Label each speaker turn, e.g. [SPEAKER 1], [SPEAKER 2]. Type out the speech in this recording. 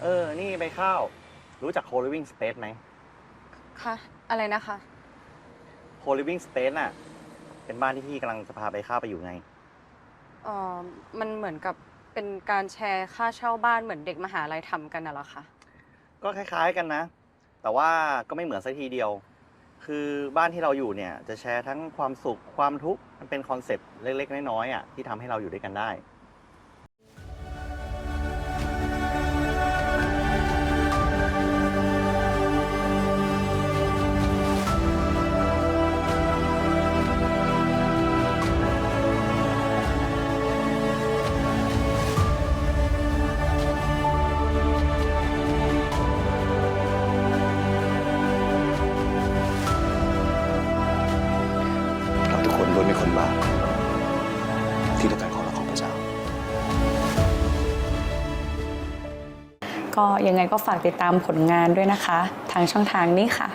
[SPEAKER 1] เออ นี่ใบข้าว รู้จัก co-living space ไหม
[SPEAKER 2] ค่ะ อะไรนะคะ
[SPEAKER 1] co-living space น่ะ เป็นบ้านที่พี่กำลังจะพาใบข้าวไปอยู่ไง
[SPEAKER 2] เอ่อมันเหมือนกับเป็นการแชร์ค่าเช่าบ้านเหมือนเด็กมหาลัยทำกันน่ะเหรอคะ
[SPEAKER 1] ก็คล้ายๆกันนะ แต่ว่าก็ไม่เหมือนสักทีเดียว คือบ้านที่เราอยู่เนี่ยจะแชร์ทั้งความสุขความทุกข์ มันเป็นคอนเซปต์เล็กๆ น้อยๆอะที่ทำให้เราอยู่ด้วยกันได้
[SPEAKER 3] ล้วนเป็นคนบาปที่ต้องการของรักของพระเจ้า
[SPEAKER 4] ก็ยังไงก็ฝากติดตามผลงานด้วยนะคะ ทางช่องทางนี้ค่ะ